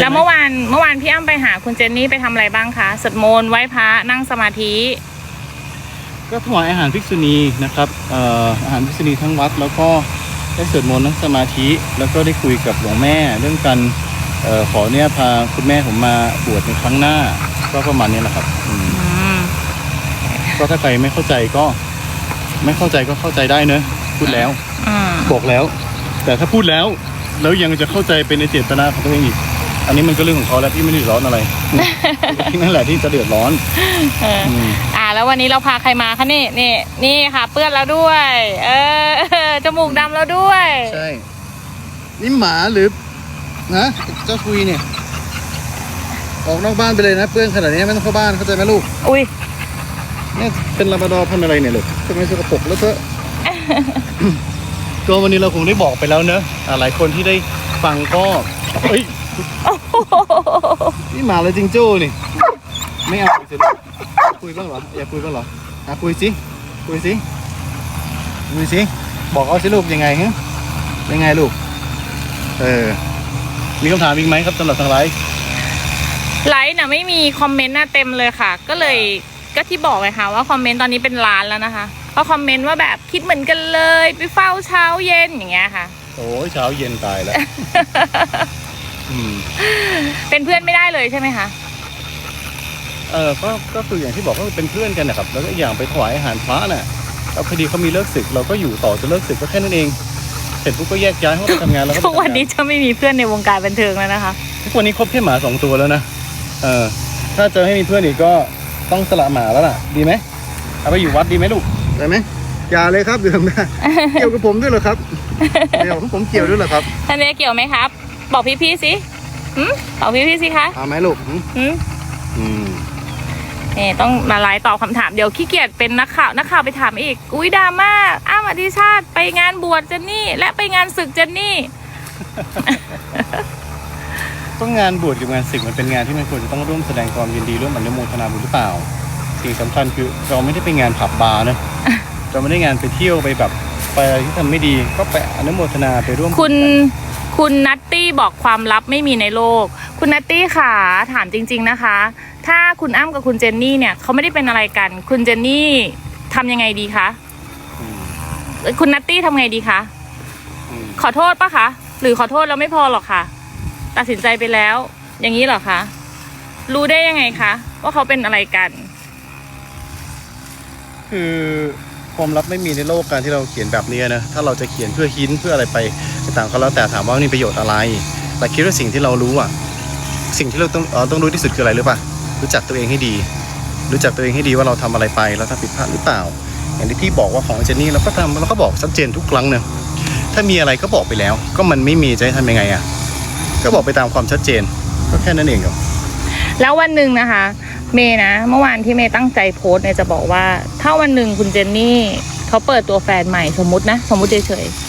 แล้วเมื่อวานเมื่อวานพี่อ้ำไปหาคุณเจนนี่ไปทำอะไรบ้างคะสวดมนต์ไหว้พระนั่งสมาธิ ก็ถวายอาหารภิกษุณีนะครับเอ่ออาหารภิกษุณีทั้งวัด แล้วก็ได้สวดมนต์นั่งสมาธิ แล้วก็ได้คุยกับหลวงแม่เรื่องการเอ่อขอเนี่ยพาคุณแม่ผมมาบวชในครั้งหน้า ก็ประมาณนี้แหละครับอืมอืม ก็ถ้าใครไม่เข้าใจก็ ไม่เข้าใจก็เข้าใจได้เนอะพูดแล้ว อืม บอกแล้ว แต่ถ้าพูดแล้ว แล้วยังจะเข้าใจเป็นในเจตนาของตัวเองอีก อันนี้มันก็เรื่องของเขาแล้วพี่ไม่ได้เดือดร้อนอะไรที่นั่นแหละที่จะเดือดร้อนเอออืมอ่า แล้ววันนี้เราพาใครมาคะนี่นี่นี่ค่ะ เปื้อนแล้วด้วย เออจมูกดำแล้วด้วย ใช่ นี่หมาหรือนะเจ้าคุยเนี่ย ออกนอกบ้านไปเลยนะเปื้อนขนาดนี้ไม่ต้องเข้าบ้านเข้าใจไหมลูกอุ้ยเนี่ยเป็นลาบราดอร์พันธุ์อะไรเนี่ยลูกทำไมสกปรกแล้วเถอะ ก็วันนี้เราคงได้บอกไปแล้วเนอะอ่าหลายคนที่ได้ฟังก็เฮ้ย นี่หมาเลยจิงโจ้นี่ ไม่เอาสิลูกคุยบ้างเหรอ อยากคุยบ้างเหรออะคุยสิ คุยสิ คุยสิ บอกเขาสิลูกยังไงฮะยังไงลูก เออ มีคำถามอีกไหมครับสำหรับทางไลฟ์ ไลฟ์น่ะไม่มีคอมเมนต์น่ะเต็มเลยค่ะ ก็เลยก็ที่บอกเลยค่ะว่าคอมเมนต์ตอนนี้เป็นล้านแล้วนะคะเพราะคอมเมนต์ว่าแบบคิดเหมือนกันเลย ไปเฝ้าเช้าเย็นอย่างเงี้ยค่ะ โอ้ยเช้าเย็นตายแล้ว อืม เป็นเพื่อนไม่ได้เลยใช่ไหมคะ เออก็ก็คืออย่างที่บอกก็เป็นเพื่อนกันนะครับ แล้วก็อีกอย่างไปถวายอาหารพระน่ะแล้วพอดีเขามีเลิกศึก เราก็อยู่ต่อจนเลิกศึกก็แค่นั้นเอง เสร็จปุ๊บก็แยกย้ายเขาไปทำงานแล้วก็ไปทุกวันนี้ทำงาจะไม่มีเพื่อนในวงการบันเทิงแล้วนะคะ ทุกวันนี้ครบแค่หมาสองตัวแล้วนะ เออ ถ้าเจอให้มีเพื่อนอีกก็ต้องสละหมาแล้วล่ะ ดีไหมเอาไปอยู่วัดดีไหมลูกได้ไหมอย่าเลยครับดื่มนะเกี่ยวกับผมด้วยเหรอครับเกี่ยวกับผมเกี่ยวด้วยเหรอครับท่านเนเกี่ยวไหมครับ บอกพี่ๆสิหืมบอกพี่ๆสิคะเอาไหมลูกอืมหืมอืมนี่ต้องมาไลน์ตอบคำถามเดี๋ยวขี้เกียจเป็นนักข่าวนักข่าวไปถามอีก อุ้ยดราม่าอ้ามอธิชาติไปงานบวชเจนนี่ และไปงานศึกเจนนี่ต้องงานบวชกับงานศึกมันเป็นงานที่มันควรจะต้องร่วมแสดงความยินดีร่วมอนุโมทนาบุญหรือเปล่า สิ่งสำคัญคือเราไม่ได้ไปงานผับบาร์นะ เราไม่ได้งานไปเที่ยวไปแบบไปอะไรที่ทำไม่ดีก็ไปอนุโมทนาไปร่วมคุณ คุณนัตตี้บอกความลับไม่มีในโลก คุณนัตตี้ค่ะถามจริง ๆนะคะ ถ้าคุณอ้ำกับคุณเจนนี่เนี่ยเขาไม่ได้เป็นอะไรกัน คุณเจนนี่ทำยังไงดีคะคุณนัตตี้ทำไงดีคะขอโทษปะคะหรือขอโทษแล้วไม่พอหรอกค่ะ ตัดสินใจไปแล้ว อย่างนี้หรอคะรู้ได้ยังไงคะว่าเขาเป็นอะไรกัน คือความลับไม่มีในโลกการที่เราเขียนแบบนี้นะถ้าเราจะเขียนเพื่อหินเพื่ออะไรไป ต่างก็แล้วแต่ถามว่ามีประโยชน์อะไรแต่คิดว่าสิ่งที่เรารู้อะ สิ่งที่เราต้องเอ่อต้องรู้ที่สุดคืออะไรหรือปะรู้จักตัวเองให้ดี รู้จักตัวเองให้ดีว่าเราทำอะไรไปแล้วทำผิดพลาดหรือเปล่า อย่างที่พี่บอกว่าของเจนนี่เราก็ทำเราก็บอกชัดเจนทุกครั้งเนอะถ้ามีอะไรก็บอกไปแล้ว ก็มันไม่มีจะให้ทำยังไงอะก็บอกไปตามความชัดเจนก็แค่นั้นเองครับแล้ววันหนึ่งนะคะ เมย์นะ เมื่อวานที่เมย์ตั้งใจโพสเนี่ยจะบอกว่า ถ้าวันหนึ่งคุณเจนนี่เขาเปิดตัวแฟนใหม่สมมตินะ สมมติเฉยๆ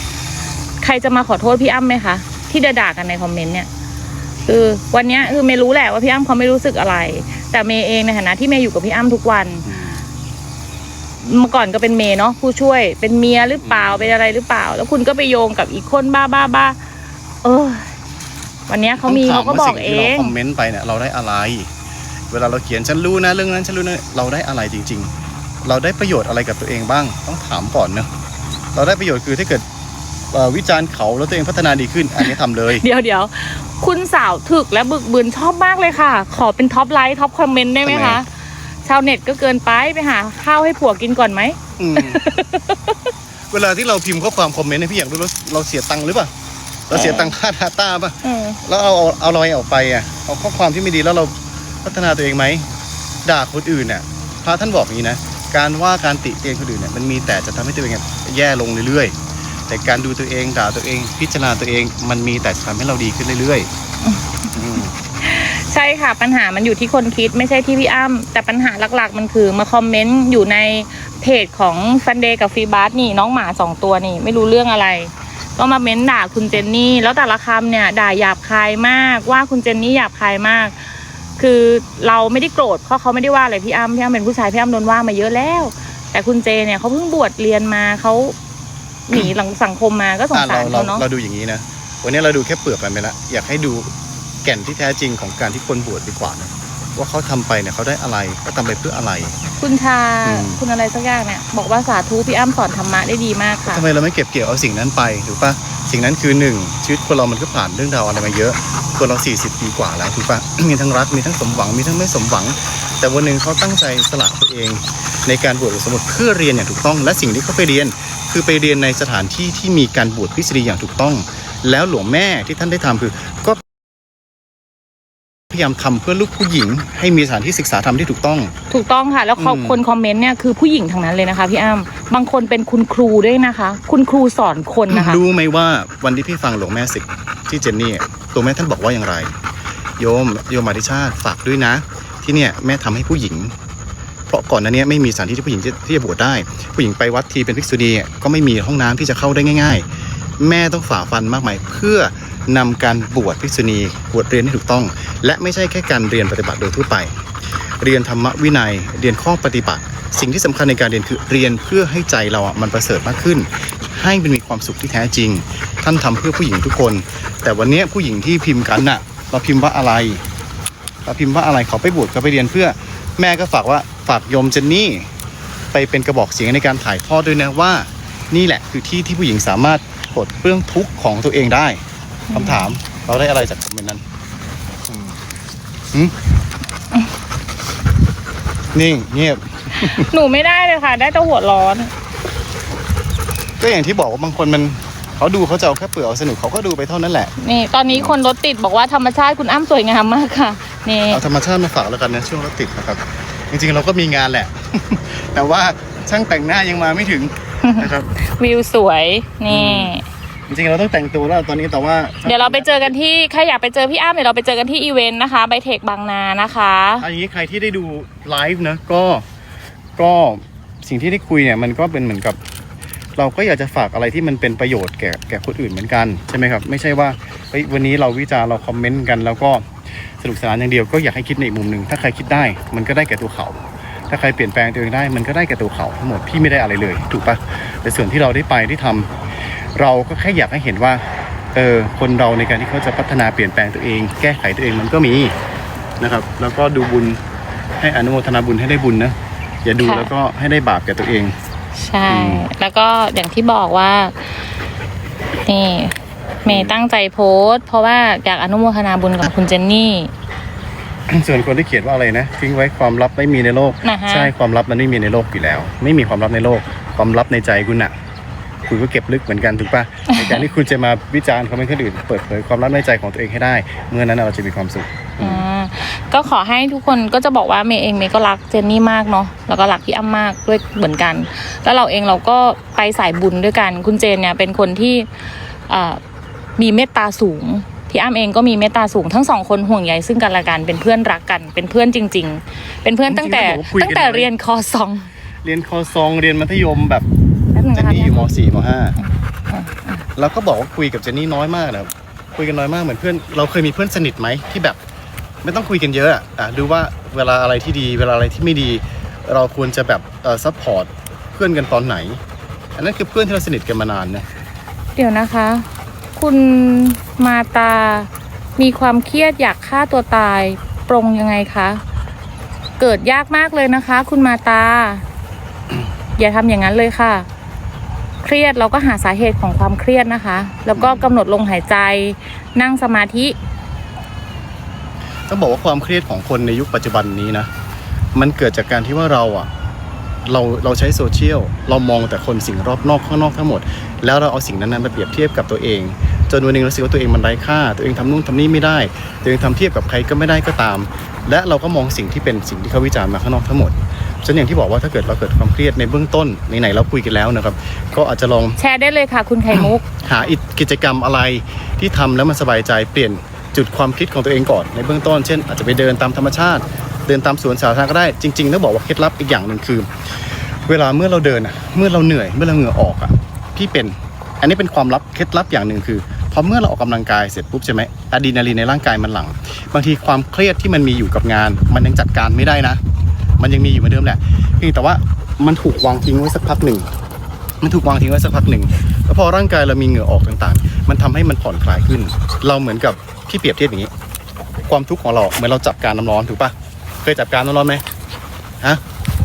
ใครจะมาขอโทษพี่อ้ำไหมคะ ที่ด่าๆกันในคอมเมนต์เนี่ยคือวันเนี้ยคือเมย์รู้แหละว่าพี่อ้ำเขาไม่รู้สึกอะไร แต่เมย์เองในฐานะที่เมย์อยู่กับพี่อ้ำทุกวันเมื่อก่อนก็เป็นเมย์เนาะผู้ช่วย เป็นเมียหรือเปล่าเป็นอะไรหรือเปล่า แล้วคุณก็ไปโยงกับอีกคนบ้าบ้าบ้าเออ วันเนี้ยเขามีต้เขางถก็ว่บอกสิ่เอที่เรางคอมเมนต์ไปเนี่ยเราได้อะไร เวลาเราเขียนฉันรู้นะเรื่องนั้นฉันรู้นะเราได้อะไรจริง ๆ เราได้ประโยชน์อะไรกับตัวเองบ้าง ต้องถามก่อนเนอะเราได้ประโยชน์คือถ้าเกิดเอ่อ วิจารณ์เขาแล้วตัวเองพัฒนาดีขึ้น อันนี้ทำเลย เดี๋ยวเดี๋ยวคุณสาวถึกและบึกบืนชอบมากเลยค่ะ ขอเป็นท็อปไลท์ท็อปคอมเมนต์ได้ไหมทำไมคะ ชาวเน็ตก็เกินไปไปหาข้าวให้ผัวกินก่อนไหมอืมเวลาที่เราพิมพ์ข้อความคอมเมนต์ให้พี่อยากรู้เราเราเสียตังค์หรือเปล่าเราเสียตังค่าดาต้าป่ะอืมแล้วเอาเอาเอาอะไรออกไปอะเอาข้อความที่ไม่ดีแล้วเราพัฒนาตัวเองไหมด่าคนอื่นเนี่ยพระท่านบอกอย่างนี้นะ การว่าการติเตียนคนอื่นเนี่ยมันมีแต่จะทำให้ตัวเองอะแย่ลงเรื่อยๆ แต่การดูตัวเองด่าตัวเอง พิจารณาตัวเองมันมีแต่จะทำให้เราดีขึ้นเรื่อยๆอืมใช่ค่ะปัญหามันอยู่ที่คนคิดไม่ใช่ที่พี่อ้ำแต่ปัญหาหลักๆ มันคือมาคอมเมนต์อยู่ในเพจของฟันเดย์กับฟีบาร์นี่น้องหมาสองตัวนี่ไม่รู้เรื่องอะไร ก็มาเม้นด่าคุณเจนนี่ แล้วแต่ละคำเนี่ยด่าหยาบคายมากว่าคุณเจนนี่หยาบคายมาก คือเราไม่ได้โกรธเพราะเขาไม่ได้ว่าอะไรพี่อ้ำพี่อ้ำเป็นผู้ชายพี่อ้ำโดนว่ามาเยอะแล้ว แต่คุณเจเนี่ยเขาเพิ่งบวชเรียนมาเขา หนีหลังสังคมมาก็สงอะสาเรารเราเขาเนาะ เราดูอย่างนี้นะ วันนี้เราดูแค่เปลือกมันไปละอยากให้ดูแก่นที่แท้จริงของการที่คนบวชดีกว่านะว่าเขาทำไปเนี่ยเขาได้อะไรเขาทำไปเพื่ออะไร คุณชาอืม คุณอะไรสักอย่างเนี่ย บอกว่าสาธุพี่อ้ำสอนธรรมะได้ดีมากค่ะ ทำไมเราไม่เก็บเกี่ยวเอาสิ่งนั้นไปถูกปะสิ่งนั้นคือหนึ่งชีวิตคนเรามันก็ผ่านเรื่องราวอะไรมาเยอะคนเรา 40 ปีกว่าแล้วถูกปะ มีทั้งรักมีทั้งสมหวังมีทั้งไม่สมหวัง แต่วันหนึ่งเขาตั้งใจสละตัวเอง ในการบวชอุปสมบทเพื่อเรียนอย่างถูกต้อง และสิ่งที่เขาไปเรียน คือไปเรียนในสถานที่ที่มีการบวชพิสดีอย่างถูกต้อง แล้วหลวงแม่ที่ท่านได้ทำคือก็พยายามทำเพื่อลูกผู้หญิง ให้มีสถานที่ศึกษาธรรมที่ถูกต้อง ถูกต้องค่ะ แล้วเขาอืมคนคอมเมนต์เนี่ยคือผู้หญิงทั้งนั้นเลยนะคะพี่อ้ำบางคนเป็นคุณครูด้วยนะคะ คุณครูสอนคนนะคะรู้ไหมว่าวันที่พี่ฟังหลวงแม่สิกที่เจนนี่ตัวแม่ท่านบอกว่าอย่างไร โยมโยมอธิชาติฝากด้วยนะ ที่เนี่ยแม่ทำให้ผู้หญิง เพราะก่อนหน้านี้ไม่มีสถานที่ที่ผู้หญิงที่ที่จะบวชได้ ผู้หญิงไปวัดทีเป็นภิกษุณีก็ไม่มีห้องน้ำที่จะเข้าได้ง่าย ๆ แม่ต้องฝ่าฟันมากมายเพื่อนำการบวชภิกษุณีบวชเรียนให้ถูกต้อง และไม่ใช่แค่การเรียนปฏิบัติโดยทั่วไป เรียนธรรมวินัย เรียนข้อปฏิบัติ สิ่งที่สำคัญในการเรียนคือเรียนเพื่อให้ใจเราอะมันประเสริฐมากขึ้น ให้มันมีความสุขที่แท้จริง ท่านทำเพื่อผู้หญิงทุกคน แต่วันนี้ผู้หญิงที่พิมพ์กันน่ะเราพิมพ์ว่าอะไรเราพิมพ์ว่าอะไรเขาไปบวชเขาไปเรียนเพื่อแม่ก็ฝากว่า ฝากโยมเจนนี่ไปเป็นกระบอกเสียงในการถ่ายทอดด้วยนะว่า นี่แหละคือที่ที่ผู้หญิงสามารถปลดเปลื้องทุกข์ของตัวเองได้คำถามเราได้อะไรจากคอมเมนต์นั้นอืมหืมนิ่งเงียบ หนูไม่ได้เลยค่ะ ได้แต่หัวร้อน ก็อย่างที่บอกว่าบางคนมันเขาดูเขาจะเอาแค่เปลือกเอาสนุกเขาก็ดูไปเท่านั้นแหละ นี่ ตอนนี้คนรถติดบอกว่าธรรมชาติคุณอ้ำสวยงามมากค่ะ นี่ เอาธรรมชาติมาฝากแล้วกันนะช่วงรถติดนะครับ จริงๆเราก็มีงานแหละ แต่ว่าช่างแต่งหน้ายังมาไม่ถึงนะครับ วิวสวยนี่ จริงๆเราต้องแต่งตัวแล้วตอนนี้แต่ว่าเดี๋ยวเราไปเจอกันที่ใครอยากไปเจอพี่อ้ำเดี๋ยวเราไปเจอกันที่อีเวนต์นะคะไบเทคบางนานะคะเอาอย่างนี้ใครที่ได้ดูไลฟ์นะก็ก็สิ่งที่ได้คุยเนี่ยมันก็เป็นเหมือนกับ เราก็อยากจะฝากอะไรที่มันเป็นประโยชน์แก่แก่คนอื่นเหมือนกันใช่ไหมครับ ไม่ใช่ว่าเฮ้ยวันนี้เราวิจารณ์เราคอมเมนต์กันแล้วก็ สนุกสนานอย่างเดียวก็อยากให้คิดในอีกมุมหนึ่งถ้าใครคิดได้มันก็ได้แก่ตัวเขา ถ้าใครเปลี่ยนแปลงตัวเองได้มันก็ได้แก่ตัวเขาทั้งหมดพี่ไม่ได้อะไรเลย ถูกปะแต่ส่วนที่เราได้ไปที่ทำเราก็แค่อยากให้เห็นว่าเออคนเราในการที่เขาจะพัฒนาเปลี่ยนแปลงตัวเอง แก้ไขตัวเองมันก็มีนะครับ แล้วก็ดูบุญให้อนุโมทนาบุญให้ได้บุญนะอย่าดูค่ะแล้วก็ให้ได้บาปแก่ตัวเอง ใช่อืมแล้วก็อย่างที่บอกว่า นี่ เมย์ตั้งใจโพสต์เพราะว่าอยากอนุโมทนาบุญกับคุณเจนนี่ ส่วนคนที่เขียนว่าอะไรนะ ทิ้งไว้ความลับไม่มีในโลก นะฮะ ใช่ความลับมันไม่มีในโลกอยู่แล้ว ไม่มีความลับในโลก ความลับในใจคุณน่ะ คุณก็เก็บลึกเหมือนกันถูกปะในการที่คุณจะมาวิจารณ์คอมเมนต์คนอื่นเปิดเผยความลับในใจของตัวเองให้ได้ เมื่อนั้นเราจะมีความสุข อ่าก็ขอให้ทุกคนก็จะบอกว่าเมย์เองเมย์ก็รักเจนนี่มากเนาะแล้วก็รักพี่อ้ำมากด้วยเหมือนกัน แล้วเราเองเราก็ไปสายบุญด้วยกัน คุณเจนเนี่ยเป็นคนที่อ่า มีเมตตาสูงพี่อ้ำเองก็มีเมตตาสูงทั้งสองคนห่วงใยซึ่งกันและกันเป็นเพื่อนรักกัน เป็นเพื่อนจริง ๆ เป็นเพื่อนตั้งแต่จริงๆแล้วผมคุยกันตั้งแต่เรียนคอซอง เรียนคอซองเรียนมัธยมแบบแป๊บนึงเจนนะคะนี่อยู่ม .4 ม .5 เราก็บอกว่าคุยกับเจนนี่น้อยมากนะครับคุยกันน้อยมากเหมือนเพื่อนเราเคยมีเพื่อนสนิทไหมที่แบบ ไม่ต้องคุยกันเยอะอะอะดูว่าเวลาอะไรที่ดี เวลาอะไรที่ไม่ดี เราควรจะแบบเอ่อซัพพอร์ตเพื่อนกันตอนไหน อันนั้นคือเพื่อนที่เราสนิทกันมานานนะเดี๋ยวนะคะ คุณมาตา มีความเครียดอยากฆ่าตัวตาย ปรงยังไงคะ เกิดยากมากเลยนะคะ คุณมาตา อย่าทำอย่างนั้นเลยค่ะ เครียดเราก็หาสาเหตุของความเครียดนะคะ แล้วก็กำหนดลงหายใจ นั่งสมาธิ ต้องบอกว่าความเครียดของคนในยุคปัจจุบันนี้นะ มันเกิดจากการที่ว่าเราอะ เราเราใช้โซเชียลเรามองแต่คนสิ่งรอบนอกข้างนอกทั้งหมด แล้วเราเอาสิ่งนั้นๆมาเปรียบเทียบกับตัวเอง จนวันหนึงเราสึกว่าตัวเองมันไร้ค่า ตัวเองทำนู่นทำนี่ไม่ได้ ตัวเองทำเทียบกับใครก็ไม่ได้ก็ตาม และเราก็มองสิ่งที่เป็นสิ่งที่เขาวิจารณ์มาข้างนอกทั้งหมดฉะนันอย่างที่บอกว่าถ้าเกิดเราเกิดความเครียดในเบื้องต้นไหนๆเราคุยกันแล้วนะครับ ก็อาจจะลองแชร์ได้เลยค่ะ คุณไข่มุก หากิจกรรมอะไรที่ทำแล้วมันสบายใจเปลี่ยนจุดความคิดของตัวเองก่อนในเบื้องต้น เช่น อาจจะไปเดินตามธรรมชาติ เดินตามสวนสาธารณะก็ได้จริงๆต้องบอกว่าเคล็ดลับอีกอย่างหนึ่งคือ เวลาเมื่อเราเดินอะเมื่อเราเหนื่อยเมื่อเราเหงื่อออกอะพี่เป็นอันนี้เป็นความลับเคล็ดลับอย่างหนึ่งคือพอเมื่อเราออกกำลังกายเสร็จปุ๊บใช่ไหมอะดรีนาลีนในร่างกายมันหลั่งบางทีความเครียดที่มันมีอยู่กับงาน มันยังจัดการไม่ได้นะ มันยังมีอยู่เหมือนเดิมแหละเพียงแต่ว่ามันถูกวางทิ้งไว้สักพักหนึ่งมันถูกวางทิ้งไว้สักพักหนึ่งแล้วพอร่างกายเรามีเหงื่อออกต่างๆ มันทำให้มันผ่อนคลายขึ้น เราเหมือนกับพี่เปรียบเทียบอย่างนี้ ความทุกข์ของเราเหมือนเราจับการน้ำร้อนถูกปะ เคยจับการน้ำร้อนไหมฮะ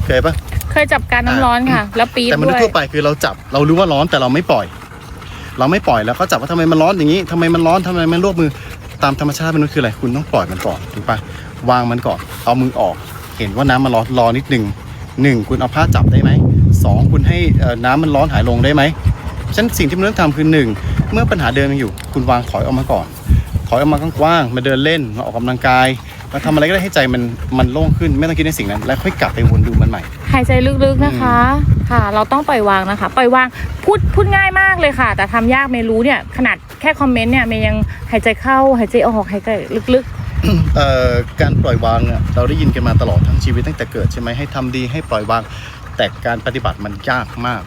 เคยปะ เคยจับการน้ำร้อนค่ะ แล้วปี๊ดแต่มนุษด้วย์ยทั่วไปคือเราจับเรารู้ว่าร้อนแต่เราไม่ปล่อย เราไม่ปล่อยแล้วก็จับว่าทำไมมันร้อนอย่างนี้ทำไมมันร้อนทำไมมันลวกมือตามธรรมชาติมนุษย์คืออะไรคุณต้องปล่อยมันก่อนถูกปะวางมันก่อนเอามือออก เห็นว่าน้ำมันร้อนรอนิดหนึ่งหนึ่งคุณเอาผ้าจับได้ไหมสองคุณให้เอ่อน้ำมันร้อนหายลงได้ไหมฉะนันสิ่งที่มนุษย์ทำคือหนึ่งเมื่อปัญหาเดิมยังอยู่ คุณวางถอยออกมาก่อน ถอยออกมากว้างๆมาเดินเล่นมาออกกำลังกาย มาทำอะไรก็ได้ให้ใจมันมันโล่งขึ้นไม่ต้องคิดในสิ่งนั้น แล้วค่อยกลับไปวนดูมันใหม่ หายใจลึกๆนะคะ ค่ะ เราต้องปล่อยวางนะคะ ปล่อยวางพูดพูดง่ายมากเลยค่ะ แต่ทำยากเมย์รู้เนี่ย ขนาดแค่คอมเมนต์เนี่ยเมย์ยังหายใจเข้าหายใจออกหายใจลึกเอ่อการปล่อยวางอะเราได้ยินกันมาตลอดทั้งชีวิตตั้งแต่เกิดใช่ไหมให้ทำดีให้ปล่อยวาง แต่การปฏิบัติมันยากมาก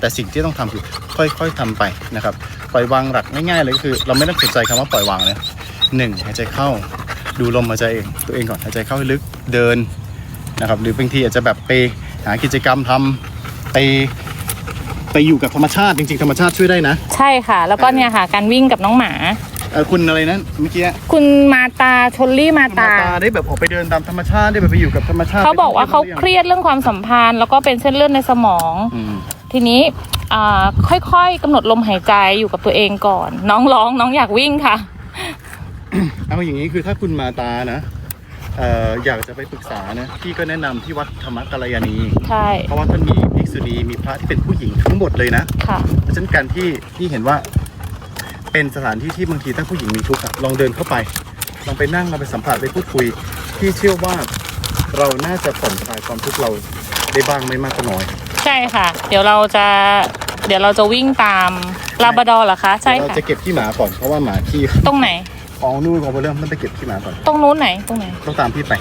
แต่สิ่งที่ต้องทำคือค่อยๆทำไปนะครับ ปล่อยวางหลักง่ายๆเลยก็คือ เราไม่ต้องสนใจคำว่าปล่อยวางเลยหนึ่งหายใจเข้า ดูลมหายใจเองตัวเองก่อนหายใจเข้าให้ลึกเดินนะครับหรือบางทีอาจจะแบบไปหากิจกรรมทำไปไปอยู่กับธรรมชาติจริงๆธรรมชาติช่วยได้นะๆใช่ค่ะ แล้วก็เนี่ยค่ะ การวิ่งกับน้องหมาเอ่อคุณอะไรนะเมื่อกี้คุณมาตาชลลี่มาคุณตามาตาได้แบบออกไปเดินตามธรรมชาติได้แบบไปอยู่กับธรรมชาติเขาบอกว่าเขาไปเครียดเรื่องความสัมพันธ์ แล้วก็เป็นเส้นเลือดในสมองอืมทีนี้อ่าค่อยๆกำหนดลมหายใจอยู่กับตัวเองก่อน น้องร้องน้องอยากวิ่งค่ะ เอาอย่างนี้คือถ้าคุณมาตานะเอ่ออยากจะไปปรึกษานะพี่ก็แนะนำที่วัดธรรมกัลยาณี ใช่เพราะว่าท่านมีภิกษุณีมีพระที่เป็นผู้หญิงทั้งหมดเลยนะ ค่ะ เพราะฉะนั้นการที่ที่เห็นว่า เป็นสถานที่ที่บางทีถ้าผู้หญิงมีทุกข์อะลองเดินเข้าไป ลองไปนั่งลองไปสัมผัสไปพูดคุยพี่เชื่อว่าเราน่าจะผ่อนคลายความทุกข์เราได้บ้างไม่มากก็น้อยใช่ค่ะ เดี๋ยวเราจะ เดี๋ยวเราจะวิ่งตามลาบราดอร์เหรอคะ ใช่เราค่ะ จะเก็บขี้หมาก่อนเพราะว่าหมาขี้ตรงไหน ของนู่นของไปเริ่มต้องไปเก็บขี้หมาก่อนตรงนู้นไหนตรงไหนต้องตามพี่ไป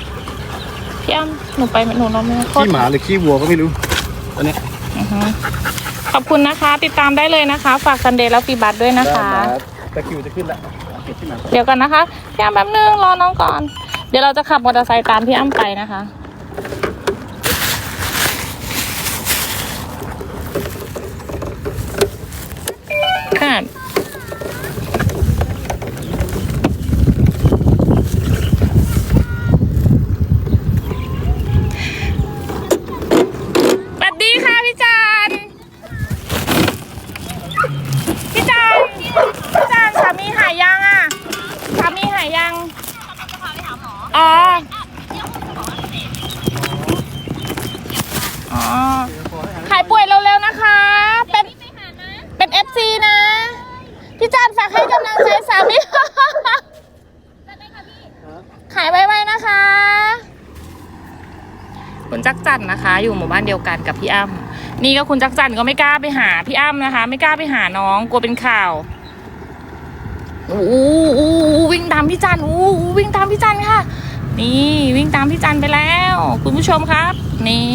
พี่อ้ำหนูไปหนูนอนไม่ได้โทษขี้หมาหรือขี้วัวก็ไม่รู้ตอนนี้อือฮึขอบคุณนะคะ ติดตามได้เลยนะคะ ฝากซันเดย์แล้วฟีบัตด้วยนะคะตะคริวจะขึ้นแล้วเอาเก็บขี้หมาก่อนเดี๋ยวกันนะคะพี่อ้ำแป๊บนึงรอน้องก่อน เดี๋ยวเราจะขับมอเตอร์ไซค์ตามพี่อ้ำไปนะคะค่ะ สวัสดีค่ะพี่จัน พี่จัน พี่จันสามีหายยังอะ สามีหายยังอ๋ออ๋อ หายป่วยเร็วๆนะคะ เป็น เป็นเอฟซีนะ พี่จันฝากให้กำลังใจสามี หายไวๆนะคะ คุณจักจันนะคะ อยู่หมู่ บ้านเดียวกันกับพี่อ้ำนี่ก็คุณจักจันก็ไม่กล้าไปหาพี่อ้ำนะคะ ไม่กล้าไปหาน้องกลัวเป็นข่าวอู้อู้วิ่งตามพี่จันอู้อู้วิ่งตามพี่จันค่ะ นี่วิ่งตามพี่จันไปแล้ว คุณผู้ชมครับ นี่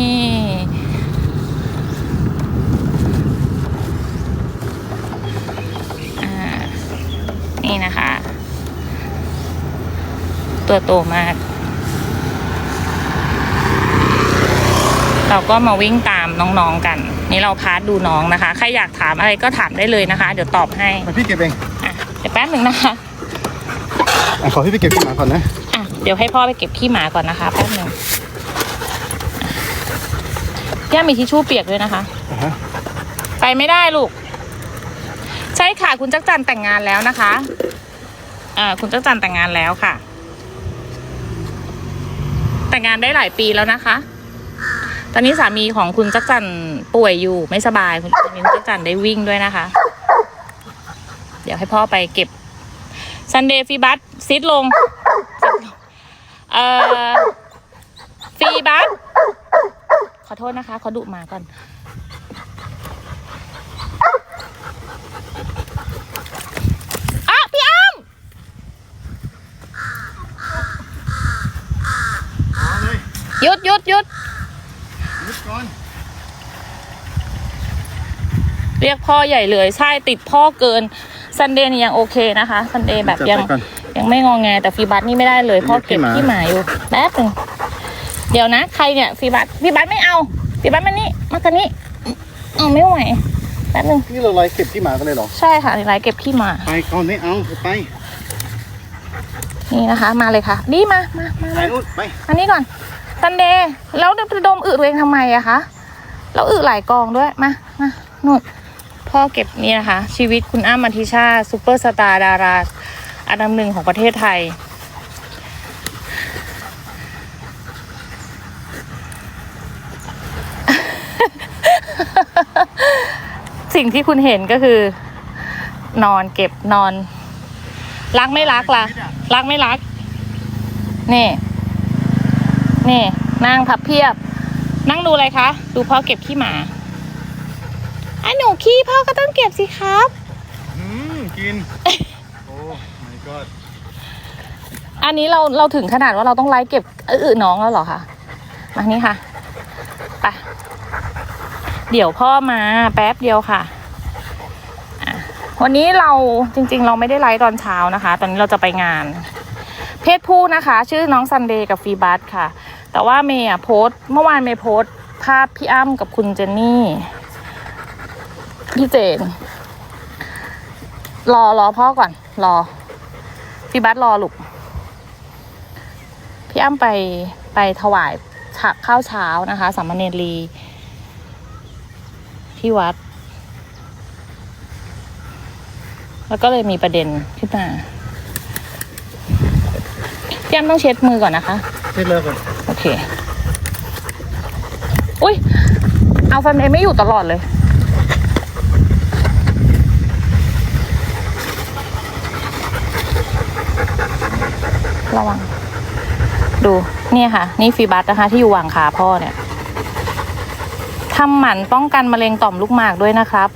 นี่นะคะ ตัวโตมาก เราก็มาวิ่งตามน้องๆกัน นี่เราพาร์ทดูน้องนะคะ ใครอยากถามอะไรก็ถามได้เลยนะคะ เดี๋ยวตอบให้มาพี่เก็บเองอะเดี๋ยวแป๊บหนึ่งนะคะอะขอพี่ไปเก็บขี้หมาก่อนนะอะเดี๋ยวให้พ่อไปเก็บขี้หมาก่อนนะคะแป๊บหนึ่งพี่อ้ำมีทิชชู่เปียกด้วยนะคะ อ่าฮะไปไม่ได้ลูก ใช่ค่ะคุณจักรจันทร์แต่งงานแล้วนะคะอ่าคุณจักรจันทร์แต่งงานแล้วค่ะ แต่งงานได้หลายปีแล้วนะคะ ตอนนี้สามีของคุณจักจันป่วยอยู่ไม่สบายคุณคุณจักจันได้วิ่งด้วยนะคะ เดี๋ยวให้พ่อไปเก็บซันเดย์ฟีบัสซิดลงเอ่อฟีบัสขอโทษนะคะเขาดุหมาก่อนอะพี่อ้อ๋อเลยหยุดหยุดหยุดหยุด ก่อนเรียกพ่อใหญ่เลยใช่ติดพ่อเกินซันเดย์นี่ยังโอเคนะคะซันเดย์แบบจับยังไปก่อน ยังไม่งองแงแต่ฟีบัสนี่ไม่ได้เลยพ่อเก็บขี้ขี้หหมามาอยู่แป๊บหนึงเดี๋ยวนะใครเนี่ยฟีบัสฟีบัสไม่เอาฟีบัสมานี่มากันนี้เอาไม่ไหวแป๊บหนึงนี่เราไล่เก็บขี้หมากันเลยเหรอ ใช่ค่ะไรเก็บขี้หมา ไปก่อนไม่เอาไปคนี่นะคะ มาเลยค่ะนี่มามามาไปมานู่นไป อันนี้ก่อน ซันเดย์แล้วจะดมอึตัวเองทำไมอะคะแล้วอึหลายกองด้วยมามานู่นพ่อเก็บนี่นะคะ ชีวิตคุณอ้ำอธิชาซูเปอร์สตาร์ดาราอันดับหนึ่งของประเทศไทย สิ่งที่คุณเห็นก็คือ นอนเก็บนอน รักไม่รักล่ะ รักไม่รัก นี่ นี่นั่งพับเพียบ นั่งดูอะไรคะ ดูพ่อเก็บขี้หมาอะหนูขี้พ่อก็ต้องเก็บสิครับ อืมกิน โอ้ my god อันนี้เราเราถึงขนาดว่าเราต้องไลฟ์เก็บอือน้องแล้วเหรอคะมานี่ค่ะไปเดี๋ยวพ่อมาแป๊บเดียวค่ะอะวันนี้เราจริง ๆ เราไม่ได้ไลฟ์ตอนเช้านะคะ ตอนนี้เราจะไปงาน เพศผู้นะคะ ชื่อน้องซันเดย์กับฟีบัสค่ะ แต่ว่าเมย์อะโพสเมื่อวานเมย์โพสภาพพี่อ้ำกับคุณเจนนี่ พี่เจน รอรอพ่อก่อน รอฟีบัสรอลูกพี่อ้ำไปไปถวายข้าวเช้านะคะสามเณรีที่วัด แล้วก็เลยมีประเด็นขึ้นมาพี่อ้ำต้องเช็ดมือก่อนนะคะไม่เลิกก่อน เค อุ้ย เอาฟันเอไม่อยู่ตลอดเลย ระวัง ดู เนี่ยค่ะ นี่ฟีบัสนะคะ ที่อยู่หว่างขาพ่อเนี่ยทำหมันป้องกันมะเร็งต่อมลูกหมากด้วยนะครับ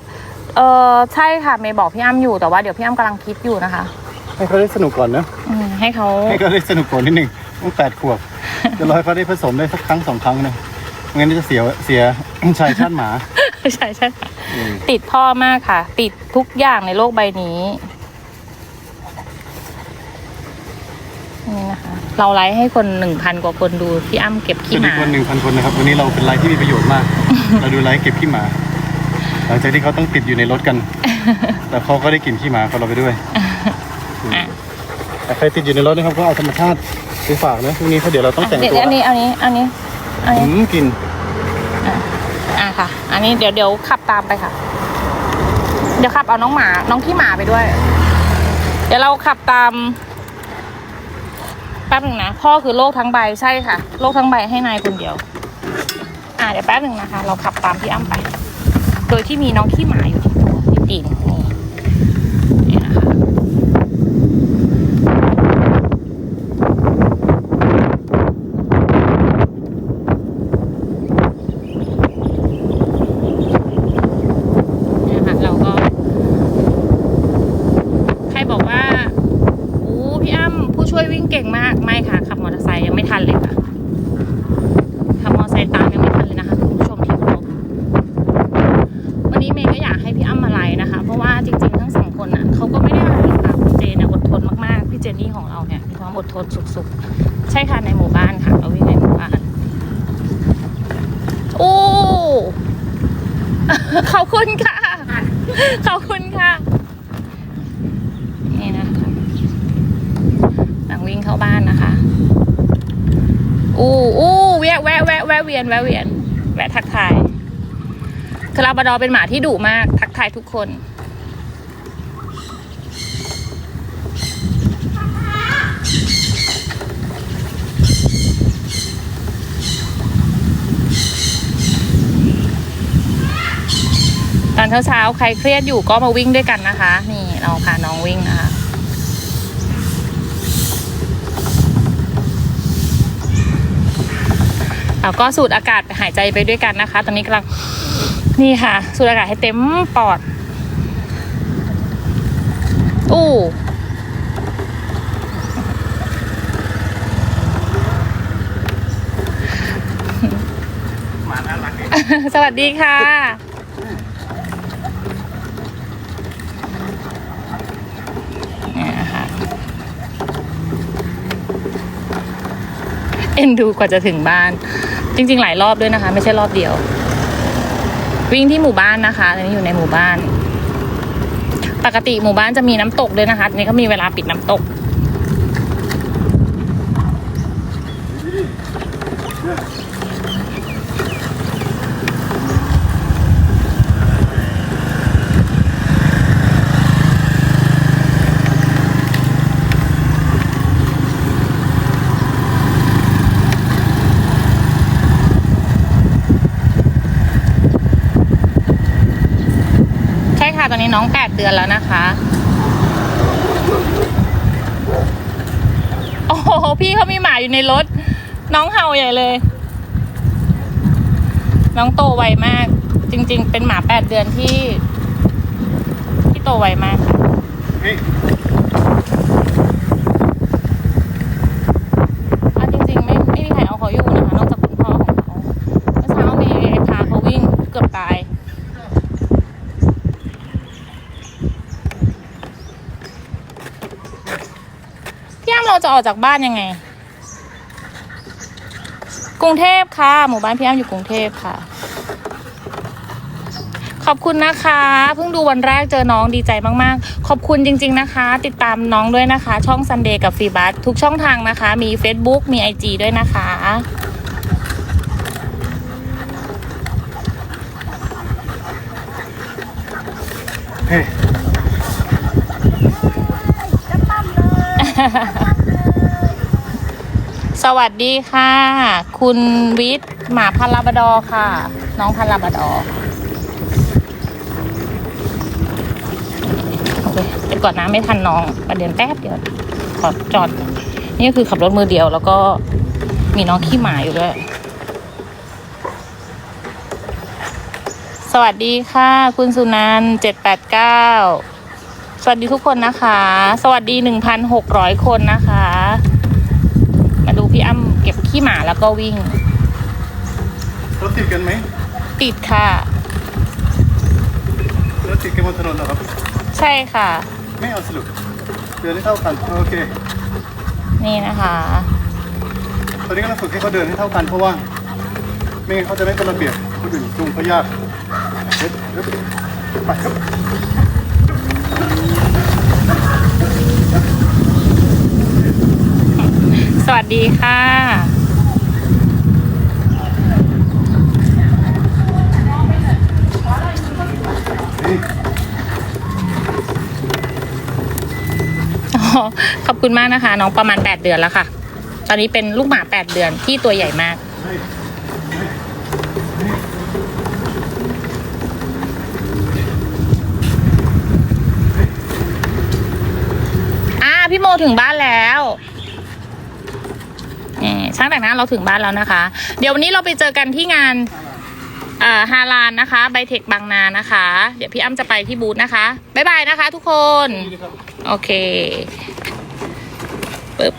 เออใช่ค่ะเมย์บอกพี่อ้ำอยู่แต่ว่าเดี๋ยวพี่อ้ำกำลังคิดอยู่นะคะ ให้เขาได้สนุกก่อนนะ อืมให้เขาให้เขาได้สนุกก่อนนิดหนึ่งต้องแปดขวบ จะรอให้เขาได้ผสมได้สักครั้งสองครั้งนะไม่งั้นจะเสียเสีย ชายชาติหมาใช่ใช่ค่ะอืมติดพ่อมากค่ะ ติดทุกอย่างในโลกใบนี้นี่นะคะ เราไลฟ์ให้คนหนึ่งพันกว่าคนดูพี่อ้ำเก็บสขี้วัสหดีมาคนหนึ่งพันคนนะครับ วันนี้เราเป็นไลฟ์ที่มีประโยชน์มาก เราดูไลฟ์เก็บขี้หมา หลังจากที่เขาต้องติดอยู่ในรถกัน แต่เขาก็ได้กลิ่นขี้หมาของเราไปด้วยอะแต่ใครติดอยู่ในรถนะครับก็เอาธรรมชาติ ไปฝากนะพรุ่งนี้เขาเดี๋ยวเราต้องแต่งเดี๋ยวตัวอันนี้อันนี้อันนี้อันอืนี้มกลินอะค่ะ อันนี้เดี๋ยวเดี๋ยวขับตามไปค่ะ เดี๋ยวขับเอาน้องหมา น้องขี้หมาไปด้วย เดี๋ยวเราขับตาม แป๊บหนึ่งนะ พ่อคือโลกทั้งใบใช่ค่ะ โลกทั้งใบให้นายคนเดียว อ่าเดี๋ยวแป๊บหนึ่งนะคะ เราขับตามพี่อ้ำไป โดยที่มีน้องขี้หมาอยู่ที่ตัวที่ตีนนี่นี่นะคะ เนี่ยค่ะเราก็ ใครบอกว่าอู้พี่อ้ำผู้ ช่วยวิ่งเก่งมากไม่ค่ะขับมอเตอร์ไซค์ยังไม่ทันเลยค่ะขับมอเตอร์ไซค์ตามยังไม่ทันเลยนะคะคุณผู้ชมที่เคารพวันนี้เมย์ก็อยากให้พี่อ้ำมาไลฟ์นะคะ เพราะว่าจริงๆทั้งสองคนอะเขาก็ไม่ได้อะไรหรอกค่ะคุณเจนเนี่ยอดทนมากๆพี่เจนนี่ของเราเนี่ยมีความอดทนสุดๆ ใช่ค่ะในหมู่บ้านค่ะเราวิ่งในหมู่บ้านโอ้ ขอบคุณค่ะ ขอบคุณค่ะ นี่นะคะหลังวิ่งเข้าบ้านนะคะ อู้อู้แวะแวะแวะแวะ เวียนแวะเวียนแวะทักทายคาราบาดอเป็นหมาที่ดุมาก ทักทายทุกคน ตอนเช้าๆ ใครเครียดอยู่ก็มาวิ่งด้วยกันนะคะ นี่เราพาน้องวิ่งนะคะ แล้วก็สูดอากาศไปหายใจไปด้วยกันนะคะ ตอนนี้กำลังนี่ค่ะ สูดอากาศให้เต็มปอดอู้สวัสดีค่ะเนี่ยค่ะเอ็นดูกว่าจะถึงบ้าน จริง ๆ หลายรอบด้วยนะคะ ไม่ใช่รอบเดียว วิ่งที่หมู่บ้านนะคะตอนนี้อยู่ในหมู่บ้าน ปกติหมู่บ้านจะมีน้ำตกด้วยนะคะนี่ก็มีเวลาปิดน้ำตก ตอนนี้น้องแปดเดือนแล้วนะคะ โอ้โห พี่เขามีหมาอยู่ในรถ น้องเห่าใหญ่เลย น้องโตไวมาก จริง ๆ เป็นหมาแปดเดือนที่ ที่โตไวมากค่ะ เฮ้ย อะจริง ๆ ไม่ไม่มีใครเอาเขาอยู่นะคะ นอกจากคุณพ่อของเขาเมื่อเช้ามีพาเขาวิ่งเกือบตาย พี่อ้ำ เราจะออกจากบ้านยังไง กรุงเทพค่ะ หมู่บ้านพี่อ้ำอยู่กรุงเทพค่ะ ขอบคุณนะคะเพิ่งดูวันแรกเจอน้องดีใจมากๆ ขอบคุณจริง ๆนะคะ ติดตามน้องด้วยนะคะ ช่อง Sunday กับฟีบัสทุกช่องทางนะคะ มี Facebook มี IG ด้วยนะคะเฮ้ย สวัสดีค่ะ คุณวิทย์หมาพันลาบดอค่ะ น้องพันลาบดอโอเคเดี๋ยวก่อนนะไม่ทันน้องประเด็นแป๊บเดียวขอจอด นี่ก็คือขับรถมือเดียวแล้วก็มีน้องขี้หมาอยู่ด้วย สวัสดีค่ะ คุณสุนันเจ็ดแปดเก้าสวัสดีทุกคนนะคะ สวัสดีหนึ่งพันหกร้อยคนนะคะำเก็บขี้หมาแล้วก็วิ่ง รถติดกันไหมติดค่ะ รถติดกันบนถนนเหรอครับ ใช่ค่ะ ไม่เอาสรุปเดินให้เท่ากันโอเค นี่นะคะ ตอนนี้กำลังฝึกให้เขาเดินให้เท่ากันเพราะว่าไม่งั้นเขาจะไม่เป็นระเบียบคนอื่นจุงเขายากเฮ้ยเฮ้ยไปครับสวัสดีค่ะ ขอบคุณมากนะคะ น้องประมาณ 8 เดือนแล้วค่ะ ตอนนี้เป็นลูกหมา 8 เดือนที่ตัวใหญ่มากอ่าพี่โมถึงบ้านแล้วนี่ช่างแต่งหน้าเราถึงบ้านแล้วนะคะ เดี๋ยววันนี้เราไปเจอกันที่งานฮาลานนะคะไบเทคบางนานะคะ เดี๋ยวพี่อ้ำจะไปที่บูธนะคะ บ๊ายบายนะคะทุกคนค โอเคปึ๊บ